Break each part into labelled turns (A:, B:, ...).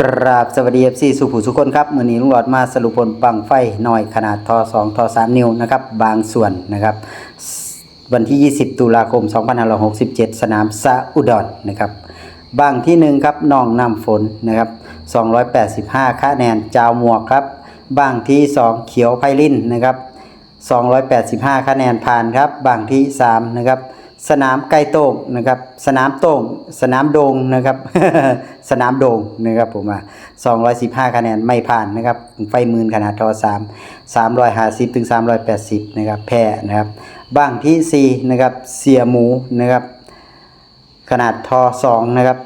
A: กราบสวัสดีเอฟซีสุภูสุคนครับมือนี้ลุงหลอดมาสรุปผลบังไฟหน่อยขนาดทอ2ทอ3นิ้วนะครับบางส่วนนะครับ วันที่ 20 ตุลาคม 2567 สนามซาอุดรนนะครับบางที่หนึ่งครับน้องนำฝนนะครับ285คะแนนจาวหมวกครับบางที่ 2 เขียวไพลินนะครับ285คะแนนผ่านครับบางที่ 3 นะครับ สนามไก่โต้งนะครับ สนามโต้งสนามโดงนะครับ สนามโดงนะครับผมอะ215คะแนนไม่ผ่านนะครับ ไฟหมื่นขนาดทอ3 350ถึง380นะครับ แพ้นะครับบางที่4นะครับเสียหมูนะครับขนาดทอ2นะครับ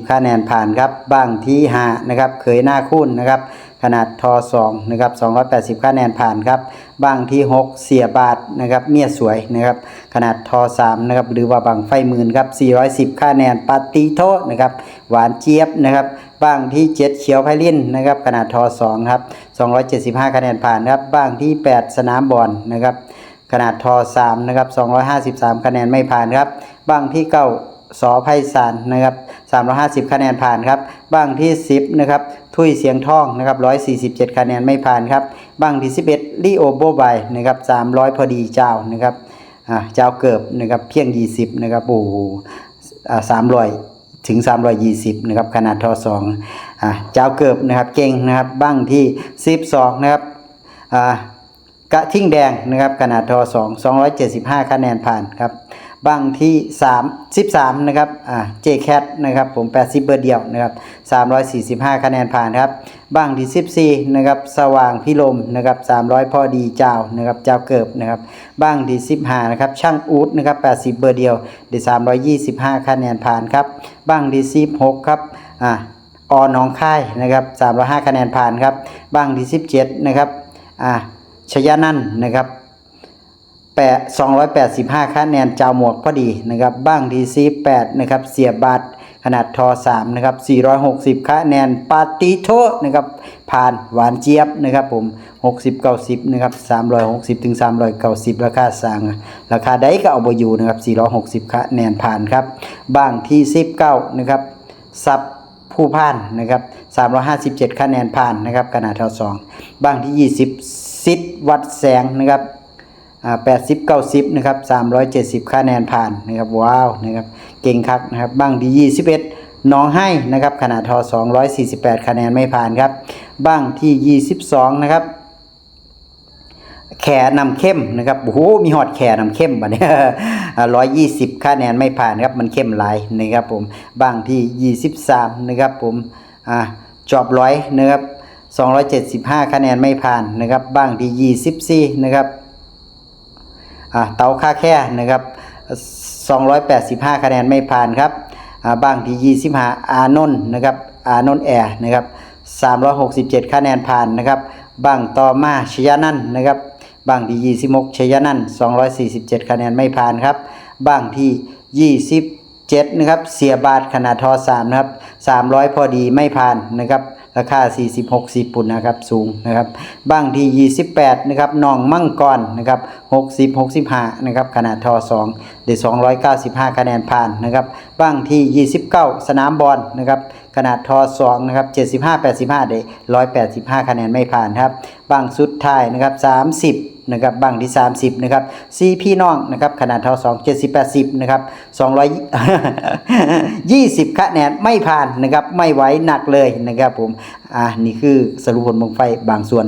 A: 330 คะแนนผ่านครับบ้างที่5นะครับเคยหน้าคุ้นนะครับ ขนาดทอ2นะครับ 280คะแนนผ่านครับบ้างที่ 6 เสียบาทนะครับ เมียสวยนะครับ ขนาดทอ3นะครับ หรือว่าบางไฟหมื่นครับ 410คะแนนปาติโทนะครับ หวานเจี๊ยบนะครับบ้างที่ 7 เขียวไพลินนะครับ ขนาดทอ2ครับ 275คะแนนผ่านครับ บ้างที่ 8 สนามบอลนะครับ ขนาดทอ3นะครับ 253 คะแนนไม่ผ่านครับ บ้างที่เก้า สอไพศาลนะครับ350 คะแนนผ่านครับบ้างที่ 10นะครับทุยเสียงทองนะครับ147 คะแนนไม่ผ่านครับบ้างที่ 11ลีโอโบบายนะครับ300 พอดีเจ้านะครับอ่าเจ้าเกิบนะครับเพียง 20นะครับโอ้โหอ่า300ถึง 320 นะครับ ขนาดทอ2อ่าเจ้าเกิบนะครับ เก่งนะครับ บ้างที่ 12 นะครับ อ่ากระทิ่งแดงนะครับ ขนาดทอ2 275 คะแนนผ่านครับ บางที่3 13นะครับอ่า JCAT นะครับผม 80 เบอร์เดียวนะครับ 345 คะแนนผ่านครับบางที่14นะครับสว่างพิลมนะครับ 300 พอดีเจ้านะครับเจ้าเกิบนะครับบางที่15นะครับช่างอูดนะครับ 80 เบอร์เดียวได้325 คะแนนผ่านครับบางที่16ครับอ่าอหนองค่ายนะครับ305 คะแนนผ่านครับบางที่17นะครับอ่าชยานันนะครับ แปด285คะแนนจาวหมวกพอดีนะครับบ้างทีซี8นะครับเสียบาทขนาดทอ3นะครับ460คะแนนปาติโทนะครับผ่านหวานเจี๊ยบนะครับผม60 90นะครับ360ถึง390ราคาสั่งราคาใดก็เอาบอยู่นะครับ460คะแนนผ่านครับบ้างที่19นะครับซับผู้ผ่านนะครับ357 คะแนนผ่านนะครับขนาดเท่า2บ้างที่ 20 ซิดวัดแสงนะครับ อ่า80 90นะครับ370คะแนนผ่านนะครับว้าวนะครับเก่งคักนะครับบ้างที่21น้องให้นะครับขนาดทอ248คะแนนไม่ผ่านครับบ้างที่22นะครับแขนำเข้มนะครับโอ้โหมีหอดแขนำเข้มบัดนี้ร้อยยี่สิบคะแนนไม่ผ่านครับมันเข้มหลายนะครับผมบ้างที่ยี่สิบสามนะครับผมอ่าจอบร้อยนะครับสองร้อยเจ็ดสิบห้าคะแนนไม่ผ่านนะครับบ้างที่ยี่สิบสี่นะครับ เตาค่าแค่นะครับสองร้อยแปดสิบห้าคะแนนไม่ผ่านครับอ่าบางที่ยี่สิบห้าอานนท์นะครับอานนท์แอร์นะครับสามร้อยหกสิบเจ็ดคะแนนผ่านนะครับบางต่อมาชยานันนะครับบางที่26ชยานัน247 คะแนนไม่ผ่านครับบางที่27นะครับเสียบาทขนาดทอ3นะครับ300 พอดีไม่ผ่านนะครับ ราคา 40 60 ปุ่นนะครับสูงนะครับบางที่ 28 นะครับหนองมั่งกรนะครับ 60 65 นะครับขนาดทอ2เดี๋ยว295 คะแนนผ่านนะครับบางที่ 29 สนามบอลนะครับขนาดทอ2นะครับ 75 85เด185 คะแนนไม่ผ่านครับบางสุดท้ายนะครับ 30นะครับบางที่ 30นะครับซีพี่น้องนะครับขนาดเท่า2 70 80นะครับ220 คะแนนไม่ผ่านนะครับไม่ไหวหนักเลยนะครับผมอะนี่คือสรุปผลบังไฟบางส่วน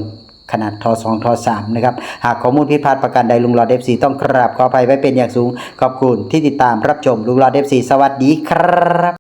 A: ขนาดทอ2ทอ3นะครับ หากข้อมูลผิดพลาดประการใดลุงรอเดฟซีต้องกราบขออภัยไว้เป็นอย่างสูง ขอบคุณที่ติดตามรับชมลุงรอเดฟซีสวัสดีครับ